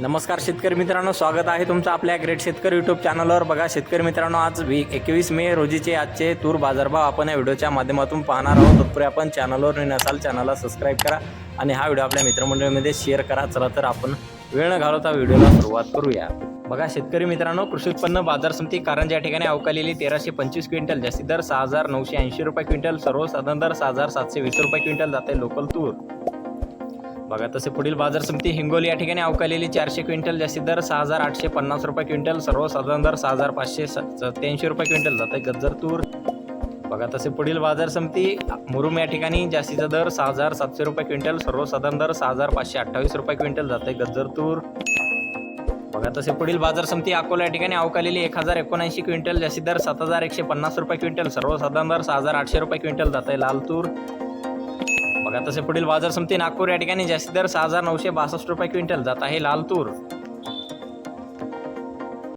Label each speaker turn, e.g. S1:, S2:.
S1: नमस्कार शेतकरी मित्रांनो स्वागत आहे तुमचं आपल्या ग्रेट शेतकरी यूट्यूब चॅनलवर बघा शेतकरी मित्रांनो आज वी एकवीस मे रोजीचे आजचे तूर बाजारभाव आपण या व्हिडिओच्या माध्यमातून पाहणार आहोत. तत्पूर्वी आपण चॅनलवर नसाल चॅनलला सबस्क्राईब करा आणि हा व्हिडिओ आपल्या मित्रमंडळीमध्ये शेअर करा. चला तर आपण वेळ न घालवता व्हिडिओला सुरुवात करूया. बघा शेतकरी मित्रांनो कृषी उत्पन्न बाजार समिती कारण या ठिकाणी अवकालेली तेराशे पंचवीस क्विंटल जास्ती दर सहा हजार नऊशे ऐंशी रुपये क्विंटल सर्वसाधारण दर सहा हजार सातशे वीस रुपये क्विंटल जाते लोकल तूर. बघा तसे पुढील बाजार समिती हिंगोली या ठिकाणी अवकालेली चारशे क्विंटल जास्तीत दर सहा हजार आठशे पन्नास रुपये क्विंटल सर्वसाधारण दर सहा हजार पाचशे सत्याऐंशी रुपये क्विंटल जाते गज्जर तूर. बघा तसे पुढील बाजार समिती मुरुम या ठिकाणी जास्तीचा दर सहा हजार सातशे रुपये क्विंटल सर्वसाधारण दर सहा हजार पाचशे अठ्ठावीस रुपये क्विंटल जाते गज्जर तूर. बघा तसे पुढील बाजार समिती अकोला या ठिकाणी अवकालेली एक हजार एकोणऐंशी क्विंटल जास्तीत दर सात हजार एकशे पन्नास रुपये क्विंटल सर्वसाधारण दर सहा हजार आठशे रुपये क्विंटल जाते लाल तूर. बघा तसे पुढील बाजार समिती नागपूर या ठिकाणी जास्तीत दर सहा हजार नऊशे बासष्ट रुपये क्विंटल जात आहे लाल तूर